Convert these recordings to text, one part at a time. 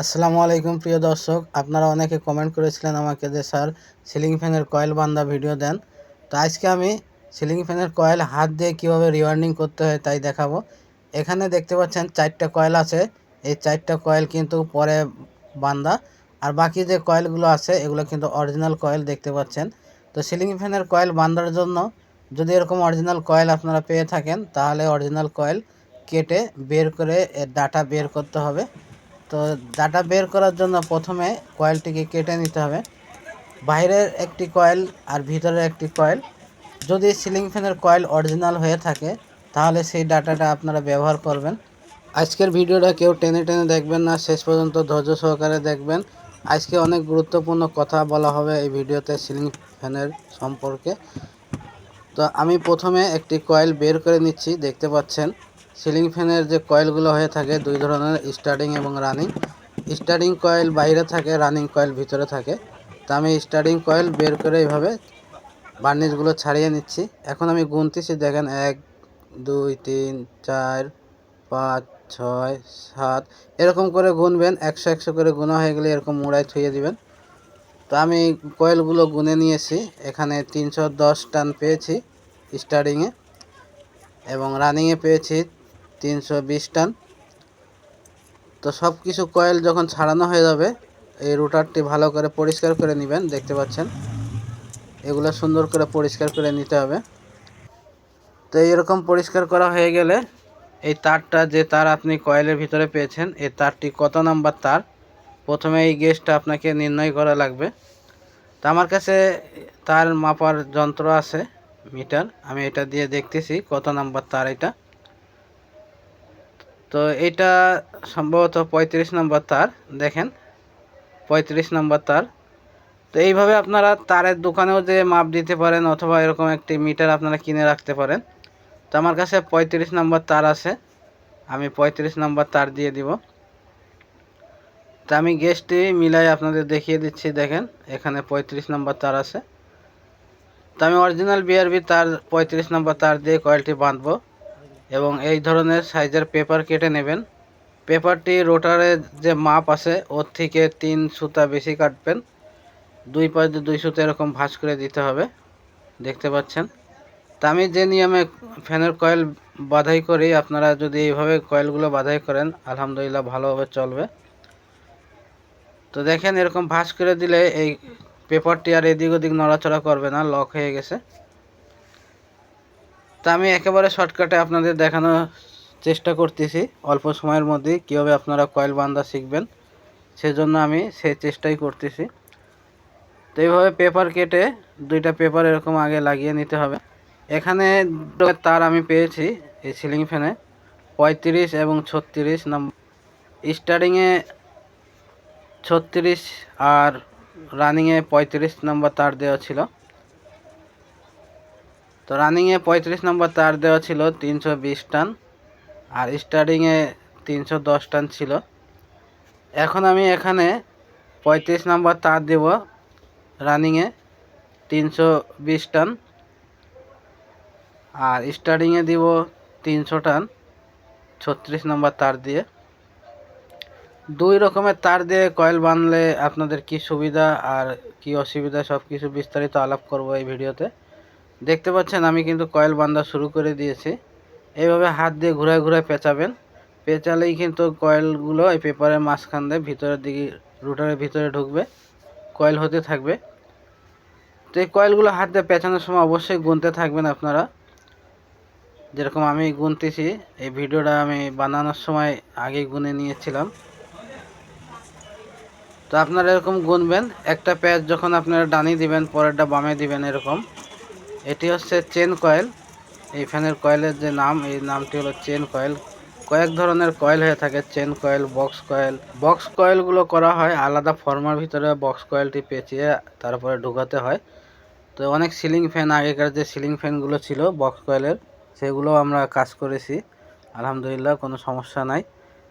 আসসালামু আলাইকুম প্রিয় দর্শক, আপনারা অনেকে কমেন্ট করেছিলেন আমাকে যে, স্যার সিলিং ফ্যানের কয়েল বান্ধা ভিডিও দেন। তো আজকে আমি সিলিং ফ্যানের কয়েল হাত দিয়ে কীভাবে রিওয়ার্নিং করতে হয় তাই দেখাবো। এখানে দেখতে পাচ্ছেন চারটা কয়েল আছে। এই চারটা কয়েল কিন্তু পরে বান্ধা আর বাকি যে কয়েলগুলো আছে, এগুলো কিন্তু অরিজিনাল কয়েল দেখতে পাচ্ছেন। তো সিলিং ফ্যানের কয়েল বাঁধার জন্য যদি এরকম অরিজিনাল কয়েল আপনারা পেয়ে থাকেন, তাহলে অরিজিনাল কয়েল কেটে বের করে এর ডাটা বের করতে হবে। তো ডাটা বের করার জন্য প্রথমে কয়েলটিকে কেটে নিতে হবে। বাইরের একটি কয়েল আর ভিতরের একটি কয়েল। যদি সিলিং ফ্যানের কয়েল অরিজিনাল হয়ে থাকে, তাহলে সেই ডাটাটা আপনারা ব্যবহার করবেন। আজকের ভিডিওটা কেউ টেনে টেনে দেখবেন না, শেষ পর্যন্ত ধৈর্য সহকারে দেখবেন। আজকে অনেক গুরুত্বপূর্ণ কথা বলা হবে এই ভিডিওতে সিলিং ফ্যানের সম্পর্কে। তো আমি প্রথমে একটি কয়েল বের করে নিচ্ছি, দেখতে পাচ্ছেন। সিলিং ফ্যানের যে কয়েলগুলো হয়ে থাকে, দুই ধরনের, স্টার্টিং এবং রানিং। স্টার্টিং কয়েল বাইরে থাকে, রানিং কয়েল ভিতরে থাকে। তো আমি স্টার্টিং কয়েল বের করে এইভাবে বার্নিশগুলো ছাড়িয়ে নিচ্ছি। এখন আমি গুনতেছি, দেখেন, এক, দুই, তিন, চার, পাঁচ, ছয়, সাত, এরকম করে গুনবেন, একশো একশো করে গুনা হয়ে গেলে এরকম মোড়ায় থুয়ে দিবেন। তো আমি কয়েলগুলো গুনে নিয়েছি, এখানে তিনশো দশ টান পেয়েছি স্টার্টিংয়ে এবং রানিংয়ে পেয়েছি তিনশো বিশ টান। তো সব কিছু কয়েল যখন ছাড়ানো হয়ে যাবে, এই রুটারটি ভালো করে পরিষ্কার করে নেবেন, দেখতে পাচ্ছেন। এগুলো সুন্দর করে পরিষ্কার করে নিতে হবে। তো এরকম পরিষ্কার করা হয়ে গেলে এই তারটা, যে তার আপনি কয়েলের ভিতরে পেয়েছেন, এই তারটি কত নাম্বার তার? প্রথমে এই গেজটা আপনাকে নির্ণয় করা লাগবে। তো আমার কাছে তার মাপার যন্ত্র আছে, মিটার। আমি এটা দিয়ে দেখতেছি কত নাম্বার তার এটা। তো এটা সম্ভবত পঁয়ত্রিশ নম্বর তার, দেখেন। পঁয়ত্রিশ নম্বর তার। তো এইভাবে আপনারা তারের দোকানেও যে মাপ দিতে পারেন অথবা এরকম একটি মিটার আপনারা কিনে রাখতে পারেন। তো আমার কাছে পঁয়ত্রিশ নম্বর তার আছে। আমি পঁয়ত্রিশ নম্বর তার দিয়ে দিব। তা আমি গ্যাসটি মিলাই আপনাদের দেখিয়ে দিচ্ছি, দেখেন। এখানে পঁয়ত্রিশ নম্বর তার আছে। তো আমি অরিজিনাল বিআরবি তার পঁয়ত্রিশ নম্বর তার দিয়ে কয়েলটি বাঁধবো। এবং এই ধরনের সাইজের পেপার কেটে নেবেন। পেপারটি রোটারের যে মাপ আছে, ওর থেকে তিন সুতা বেশি কাটবেন। দুই পাশ দিয়ে দুই সুতা এরকম ভাঁজ করে দিতে হবে, দেখতে পাচ্ছেন। তা আমি যে নিয়মে ফ্যানের কয়েল বাধাই করি, আপনারা যদি এইভাবে কয়েলগুলো বাধাই করেন, আলহামদুলিল্লাহ ভালোভাবে চলবে। তো দেখেন, এরকম ভাঁজ করে দিলে এই পেপারটি আর এদিক ওদিক নড়াচড়া করবে না, লক হয়ে গেছে। তা আমি একেবারে শর্টকাটে আপনাদের দেখানোর চেষ্টা করতেছি। অল্প সময়ের মধ্যেই কীভাবে আপনারা কয়েল বান্ধা শিখবেন, সেজন্য আমি সেই চেষ্টাই করতেছি। তো এইভাবে পেপার কেটে দুইটা পেপার এরকম আগে লাগিয়ে নিতে হবে। এখানে তার আমি পেয়েছি এই সিলিং ফ্যানে পঁয়ত্রিশ এবং ছত্রিশ নম্বর স্টার্টিংয়ে ছত্রিশ আর রানিংয়ে পঁয়ত্রিশ নম্বর তার দেওয়া ছিল। তো রানিংয়ে পঁয়ত্রিশ নম্বর তার দেওয়া ছিল তিনশো বিশ টান, আর স্টার্টিংয়ে তিনশো দশ টান ছিল। এখন আমি এখানে পঁয়ত্রিশ নম্বর তার দেব রানিংয়ে তিনশো বিশ টান, আর স্টার্টিংয়ে দিব তিনশো টান, ছত্রিশ নম্বর তার দিয়ে। দুই রকমের তার দিয়ে কয়েল বাঁধলে আপনাদের কি সুবিধা আর কি অসুবিধা সব কিছু বিস্তারিত আলাপ করব এই ভিডিওতে। দেখতে পাচ্ছেন, আমি কিন্তু কয়েল বান্ধা শুরু করে দিয়েছি। এইভাবে হাত দিয়ে ঘুরায় ঘুরায় পেঁচাবেন। পেঁচালেই কিন্তু কয়েলগুলো এই পেপারের মাঝখান দিয়ে ভিতরের দিকে, রুটারের ভিতরে ঢুকবে, কয়েল হতে থাকবে। তো এই কয়েলগুলো হাত দিয়ে পেঁচানোর সময় অবশ্যই গুনতে থাকবেন আপনারা। যেরকম আমি গুনতেছি, এই ভিডিওটা আমি বানানোর সময় আগেই গুনে নিয়েছিলাম। তো আপনারা এরকম গুনবেন, একটা প্যাচ যখন আপনারা ডানি দিবেন, পরেরটা বামে দিবেন এরকম। এটি হচ্ছে চেন কয়েল। এই ফ্যানের কয়েলের যে নাম, এই নামটি হলো চেন কয়েল। কয়েক ধরনের কয়েল হয়ে থাকে, chain coil, box coil. Box কয়েলগুলো করা হয় আলাদা ফর্মার ভিতরে বক্স কয়েলটি পেঁচিয়ে তারপরে ঢুকাতে হয়। তো অনেক সিলিং ফ্যান, আগেকার যে সিলিং ফ্যানগুলো ছিল, বক্স কয়েলের সেগুলো আমরা কাজ করেছি। আলহামদুলিল্লাহ, কোনো সমস্যা নাই।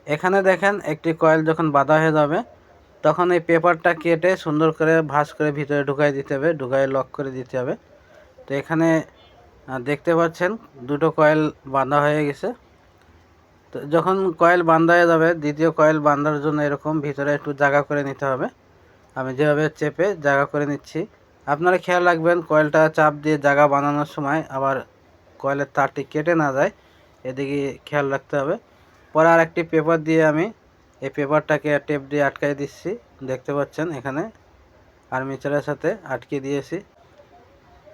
এখানে দেখেন, একটি কয়েল যখন বাঁধা হয়ে যাবে, তখন এই পেপারটা কেটে সুন্দর করে ভাঁজ করে ভিতরে ঢুকাই দিতে হবে, ঢুকাই লক করে দিতে হবে। তো এখানে দেখতে পাচ্ছেন দুটো কয়েল বাঁধা হয়ে গেছে। তো যখন কয়েল বান্ধা হয়ে যাবে, দ্বিতীয় কয়েল বান্ধার জন্য এরকম ভিতরে একটু জায়গা করে নিতে হবে। আমি যেভাবে চেপে জায়গা করে নিচ্ছি, আপনারা খেয়াল রাখবেন কয়েলটা চাপ দিয়ে জায়গা বানানোর সময় আবার কয়েলের তারটি কেটে না যায়, এদিকে খেয়াল রাখতে হবে। পরে আর একটি পেপার দিয়ে আমি এই পেপারটাকে টেপ দিয়ে আটকাই দিচ্ছি। দেখতে পাচ্ছেন এখানে আর্মিচারের সাথে আটকে দিয়েছি।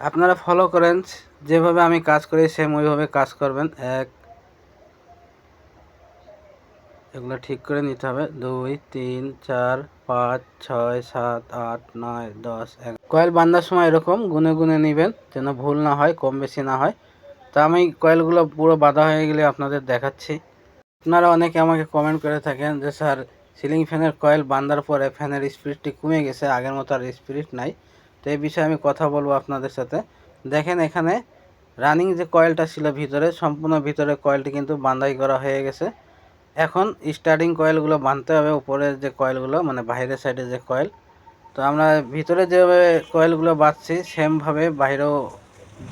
আপনারা ফলো করেন, যেভাবে আমি কাজ করি সেম ওইভাবে কাজ করবেন। এক, এগুলো ঠিক করে নিতে হবে। দুই, তিন, চার, পাঁচ, ছয়, সাত, আট, নয়, দশ এক কয়েল বান্ধার সময় এরকম গুনে গুনে নেবেন, যেন ভুল না হয়, কম বেশি না হয়। তা আমি কয়েলগুলো পুরো বাঁধা হয়ে গেলে আপনাদের দেখাচ্ছি। আপনারা অনেকে আমাকে কমেন্ট করে থাকেন যে, স্যার সিলিং ফ্যানের কয়েল বাঁধার পরে ফ্যানের স্পিডটি কমে গেছে, আগের মতো আর স্পিড নাই। তো এই বিষয়ে আমি কথা বলব আপনাদের সাথে। দেখেন এখানে রানিং যে কয়েলটা ছিল ভিতরে, সম্পূর্ণ ভিতরে কয়েলটি কিন্তু বাঁধাই করা হয়ে গেছে। এখন স্টার্টিং কয়েলগুলো বাঁধতে হবে, উপরের যে কয়েলগুলো মানে বাইরের সাইডে যে কয়েল তো আমরা ভিতরে যেভাবে কয়েলগুলো বাঁধছি সেমভাবে বাইরেও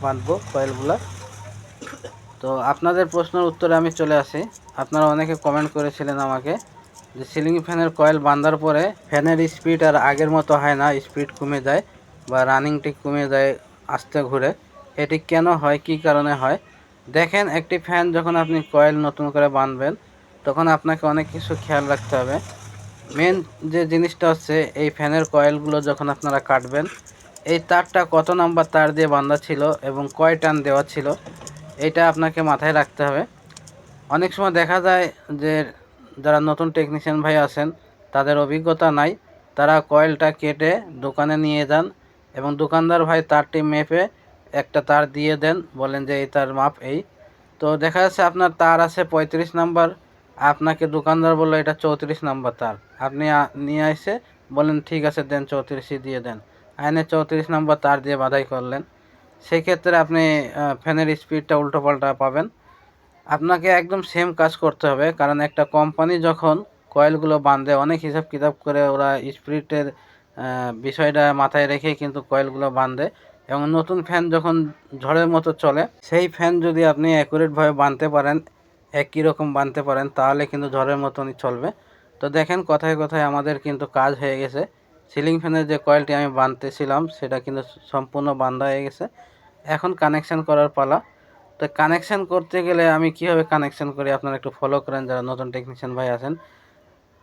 বাঁধবো কয়েলগুলো তো আপনাদের প্রশ্নের উত্তরে আমি চলে আসি। আপনারা অনেকে কমেন্ট করেছিলেন আমাকে যে সিলিং ফ্যানের কয়েল বাঁধার পরে ফ্যানের স্পিড আর আগের মতো হয় না স্পিড কমে যায়। বা রানিংটি কমে যায় আস্তে ঘুরে, এটি কেন হয়, কি কারণে হয়? দেখেন, একটি ফ্যান যখন আপনি কয়েল নতুন করে বাঁধবেন তখন আপনাকে অনেক কিছু খেয়াল রাখতে হবে। মেন যে জিনিসটা হচ্ছে, এই ফ্যানের কয়েলগুলো যখন আপনারা কাটবেন, এই তারটা কত নাম্বার তার দিয়ে বাঁধা ছিল এবং কয় টান দেওয়া ছিল, এটা আপনাকে মাথায় রাখতে হবে। অনেক সময় দেখা যায় যে, যারা নতুন টেকনিশিয়ান ভাই আছেন, তাদের অভিজ্ঞতা নাই, তারা কয়েলটা কেটে দোকানে নিয়ে যান এবং দোকানদার ভাই তারটি মেপে একটা তার দিয়ে দেন, বলেন যে এই তার মাপ এই। তো দেখা যাচ্ছে আপনার তার আছে পঁয়ত্রিশ নাম্বার, আপনাকে দোকানদার বলল এটা চৌত্রিশ নাম্বার তার। আপনি নিয়ে এসে বলেন, ঠিক আছে, দেন চৌত্রিশই দিয়ে দেন। আইনে চৌত্রিশ নাম্বার তার দিয়ে বাধাই করলেন। সেক্ষেত্রে আপনি ফ্যানের স্পিডটা উল্টোপাল্টা পাবেন। আপনাকে একদম সেম কাজ করতে হবে, কারণ একটা কোম্পানি যখন কয়েলগুলো বাঁধে, অনেক হিসাব কিতাব করে ওরা স্পিরিটের বিষয়টা মাথায় রেখে কিন্তু কয়েলগুলো বাঁধে এবং নতুন ফ্যান যখন ঝড়ের মতো চলে, সেই ফ্যান যদি আপনি অ্যাকুরেটভাবে বাঁধতে পারেন, একই রকম বাঁধতে পারেন, তাহলে কিন্তু ঝড়ের মতনই চলবে। তো দেখেন, কথায় কথায় আমাদের কিন্তু কাজ হয়ে গেছে। সিলিং ফ্যানের যে কয়েলটি আমি বাঁধতেছিলাম, সেটা কিন্তু সম্পূর্ণ বাঁধা হয়ে গেছে। এখন কানেকশন করার পালা। তো কানেকশন করতে গেলে আমি কীভাবে কানেকশন করি? আপনারা একটু ফলো করেন, যারা নতুন টেকনিশিয়ান ভাই আছেন।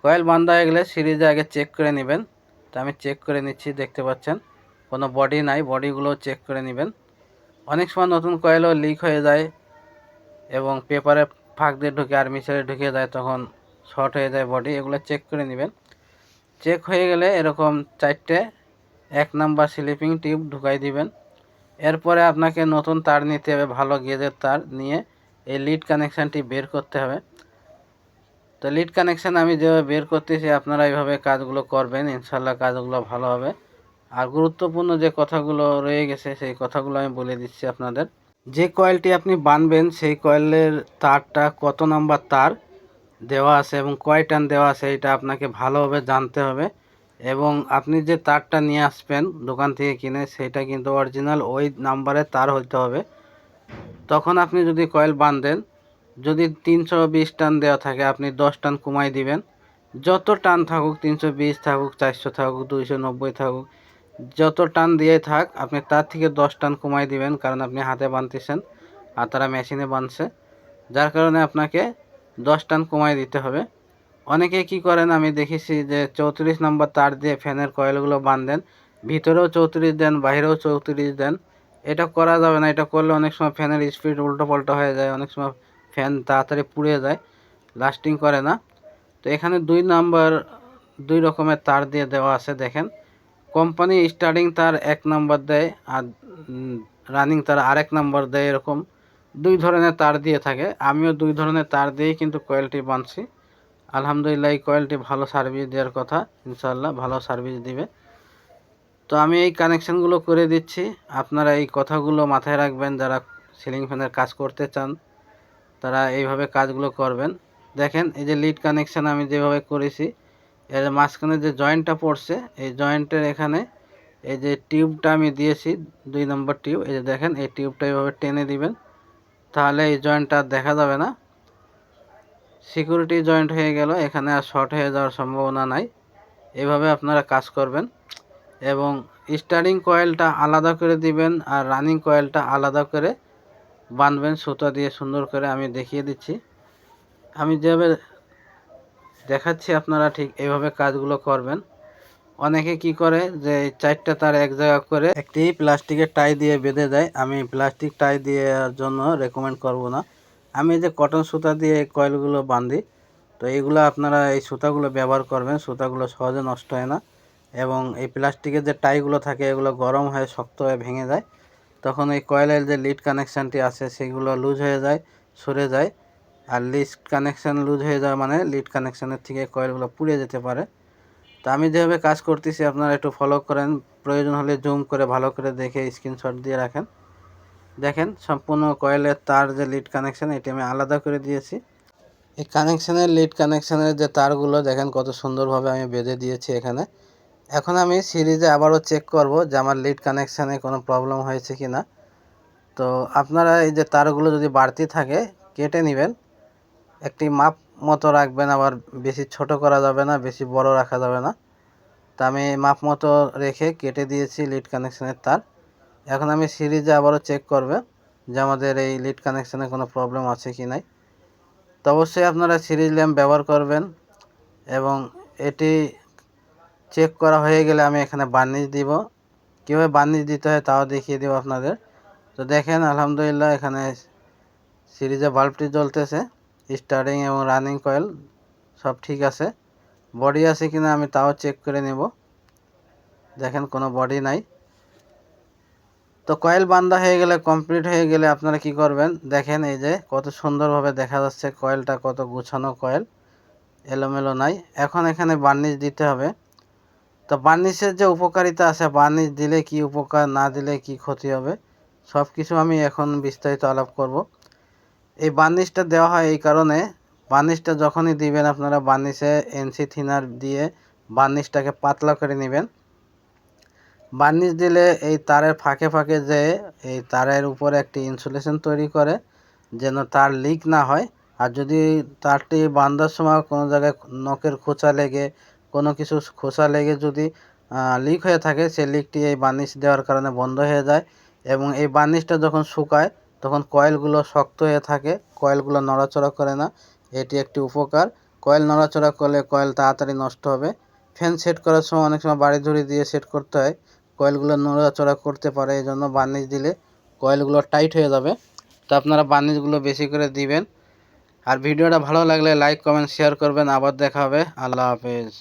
কয়েল বান্ধা হয়ে গেলে সিরিজে আগে চেক করে নেবেন। তো আমি চেক করে নিচ্ছি, দেখতে পাচ্ছেন। কোনো বডি নাই বডিগুলো চেক করে নেবেন। অনেক সময় নতুন কয়েলও লিক হয়ে যায় এবং পেপারে ফাঁক দিয়ে ঢুকে আর্মিচারে ঢুকে যায়, তখন শর্ট হয়ে যায় বডি এগুলো চেক করে নেবেন। চেক হয়ে গেলে এরকম চারটে, এক নাম্বার স্লিপিং টিউব ঢুকাই দিবেন। এরপরে আপনাকে নতুন তার নিতে হবে, ভালো গেজের তার নিয়ে এই লিড কানেকশানটি বের করতে হবে। তো লিড কানেকশান আমি যেভাবে বের করতেছি, আপনারা এইভাবে কাজগুলো করবেন ইনশাল্লাহ কাজগুলো ভালো হবে। আর গুরুত্বপূর্ণ যে কথাগুলো রয়ে গেছে, সেই কথাগুলো আমি বলে দিচ্ছি আপনাদের। যে কয়েলটি আপনি বানবেন, সেই কয়েলের তারটা কত নাম্বার তার দেওয়া আছে এবং কয় টান দেওয়া আছে, এটা আপনাকে ভালোভাবে জানতে হবে। এবং আপনি যে তারটা নিয়ে আসবেন, দোকান থেকে কিনে, সেটা কিন্তু অরিজিনাল ওই নাম্বারের তার হইতে হবে। তখন আপনি যদি কয়েল বাঁধেন যদি তিনশো বিশ টান দেওয়া থাকে, আপনি দশ টান কমাই দিবেন। যত টান থাকুক, তিনশো বিশ থাকুক, চারশো থাকুক, দুইশো নব্বই থাকুক, যত টান দিয়ে থাক, আপনি তার থেকে দশ টান কমাই দিবেন, কারণ আপনি হাতে বানতেছেন আর তারা মেশিনে বানছে। যার কারণে আপনাকে দশ টান কমাই দিতে হবে। অনেকে কি করেন, আমি দেখেছি যে চৌত্রিশ নম্বর তার দিয়ে ফ্যানের কয়েলগুলো বাঁধেন, ভিতরেও চৌত্রিশ দেন, বাইরেও চৌত্রিশ দেন। এটা করা যাবে না, এটা করলে অনেক সময় ফ্যানের স্পিড উল্টো পাল্টো হয়ে যায়, অনেক সময় ফ্যান তাড়াতাড়ি পুড়ে যায় লাস্টিং করে না। তো এখানে দুই নাম্বার দুই রকমের তার দিয়ে দেওয়া আছে, দেখেন। কোম্পানি স্টার্টিং তার এক নাম্বার দেয়, আর রানিং তার আরেক নাম্বার দেয় এরকম। দুই ধরনের তার দিয়ে থাকে। আমিও দুই ধরনের তার দিয়েই কিন্তু কয়েলটি বানছি। আলহামদুলিল্লাহ, এই কয়েলটি ভালো সার্ভিস দেওয়ার কথা। ইনশাল্লাহ ভালো সার্ভিস দিবে। তো আমি এই কানেকশানগুলো করে দিচ্ছি। আপনারা এই কথাগুলো মাথায় রাখবেন, যারা সিলিং ফ্যানের কাজ করতে চান। তারা এইভাবে কাজগুলো করবেন। দেখেন, এই যে লিড কানেকশান আমি যেভাবে করেছি, এর মাঝখানে যে জয়েন্টটা পড়ছে, এই জয়েন্টের এখানে এই যে টিউবটা আমি দিয়েছি, দুই নম্বর টিউব এই যে দেখেন, এই টিউবটা এইভাবে টেনে দিবেন, তাহলে এই জয়েন্টটা দেখা যাবে না। সিকিউরিটি জয়েন্ট হয়ে গেল, এখানে আর শর্ট হয়ে যাওয়ার সম্ভাবনা নাই। এভাবে আপনারা কাজ করবেন এবং স্টারিং কয়েলটা আলাদা করে দিবেন আর রানিং কয়েলটা আলাদা করে বাঁধবেন, সুতা দিয়ে সুন্দর করে আমি দেখিয়ে দিচ্ছি। আমি যেভাবে দেখাচ্ছি, আপনারা ঠিক এইভাবে কাজগুলো করবেন। অনেকে কি করে যে চারটা তার এক জায়গা করে একটি প্লাস্টিকের টাই দিয়ে বেঁধে দেয়। আমি প্লাস্টিক টাই দেওয়ার জন্য রেকমেন্ড করব না। আমি যে কটন সুতা দিয়ে এই কয়েলগুলো বাঁধি, তো এইগুলো আপনারা এই সুতাগুলো ব্যবহার করবেন। সুতাগুলো সহজে নষ্ট হয় না এবং এই প্লাস্টিকের যে টাইগুলো থাকে, এগুলো গরম হয়ে, শক্ত হয়ে ভেঙে যায়। তখন এই কয়েলের যে লিড কানেকশানটি আছে, সেগুলো লুজ হয়ে যায়, সরে যায়। আর লিড কানেকশান লুজ হয়ে যাওয়া মানে লিড কানেকশানের থেকে কয়েলগুলো পুড়ে যেতে পারে। তো আমি যেভাবে কাজ করতেছি, আপনারা একটু ফলো করেন। প্রয়োজন হলে জুম করে ভালো করে দেখে স্ক্রিনশট দিয়ে রাখেন। দেখেন, সম্পূর্ণ কয়েলের তার যে লিড কানেকশান এটি আমি আলাদা করে দিয়েছি। এই কানেকশানের লিড কানেকশানের যে তারগুলো, দেখেন কত সুন্দরভাবে আমি বেঁধে দিয়েছি এখানে। এখন আমি সিরিজে আবারও চেক করব যে আমার লিড কানেকশানে কোনো প্রবলেম হয়েছে কি না তো আপনারা এই যে তারগুলো যদি বাড়তি থাকে, কেটে নেবেন। একটি মাপ মতো রাখবেন, আবার বেশি ছোট করা যাবে না, বেশি বড় রাখা যাবে না। তা আমি মাপ মতো রেখে কেটে দিয়েছি লিড কানেকশানের তার। এখন আমি সিরিজে আবারও চেক করবে যে আমাদের এই লিড কানেকশানে কোনো প্রবলেম আছে কি নাই। তো অবশ্যই আপনারা সিরিজ ল্যাম্প ব্যবহার করবেন এবং এটি চেক করা হয়ে গেলে আমি এখানে বার্নিশ দিব। কীভাবে বার্নিশ দিতে হয় তাও দেখিয়ে দেবো আপনাদের। তো দেখেন, আলহামদুলিল্লাহ এখানে সিরিজে বাল্বটি জ্বলতেছে স্টার্টিং এবং রানিং কয়েল সব ঠিক আছে। বডি আছে কিনা আমি তাও চেক করে নেব। দেখেন, কোনো বডি নাই। তো কয়েল বান্ধা হয়ে গেলে কমপ্লিট হয়ে গেলে আপনারা কি করবেন? দেখেন, এই যে কত সুন্দরভাবে দেখা যাচ্ছে কয়েলটা কত গুছানো কয়েল এলোমেলো নাই। এখন এখানে বার্নিশ দিতে হবে। তো বার্নিশের যে উপকারিতা আছে, বার্নিশ দিলে কি উপকার, না দিলে কি ক্ষতি হবে সব কিছু আমি এখন বিস্তারিত আলাপ করব। এই বার্নিশটা দেওয়া হয় এই কারণে, বার্নিশটা যখনই দিবেন আপনারা বার্নিশে এনসি থিনার দিয়ে বার্নিশটাকে পাতলা করে নেবেন। বার্নিশ দিলে এই তারের ফাঁকে ফাঁকে যে এই তারের উপরে একটি ইনসুলেশন তৈরি করে, যেন তার লিক না হয়। আর যদি তারটি বান্ধার সময় কোনো জায়গায় নখের খোঁচা লেগে কোনো কিছু খোসা লেগে যদি লিক হয়ে থাকে, সেই লিকটি এই বার্নিশ দেওয়ার কারণে বন্ধ হয়ে যায়। এবং এই বার্নিশটা যখন শুকায়, তখন কয়েলগুলো শক্ত হয়ে থাকে, কয়েলগুলো নড়াচড়া করে না। এটি একটি উপকার। কয়েল নড়াচড়া করলে কয়েল তাড়াতাড়ি নষ্ট হবে। ফ্যান সেট করার সময় অনেক সময় বাড়ি ধরে দিয়ে সেট করতে হয়। কয়েলগুলো নড়াচড়া করতে পারে, এই জন্য বার্নিশ দিলে কয়েলগুলো টাইট হয়ে যাবে। তো আপনারা বার্নিশগুলো বেশি করে দিবেন। আর ভিডিওটা ভালো লাগলে লাইক, কমেন্ট, শেয়ার করবেন। আবার দেখা হবে। আল্লাহ হাফেজ।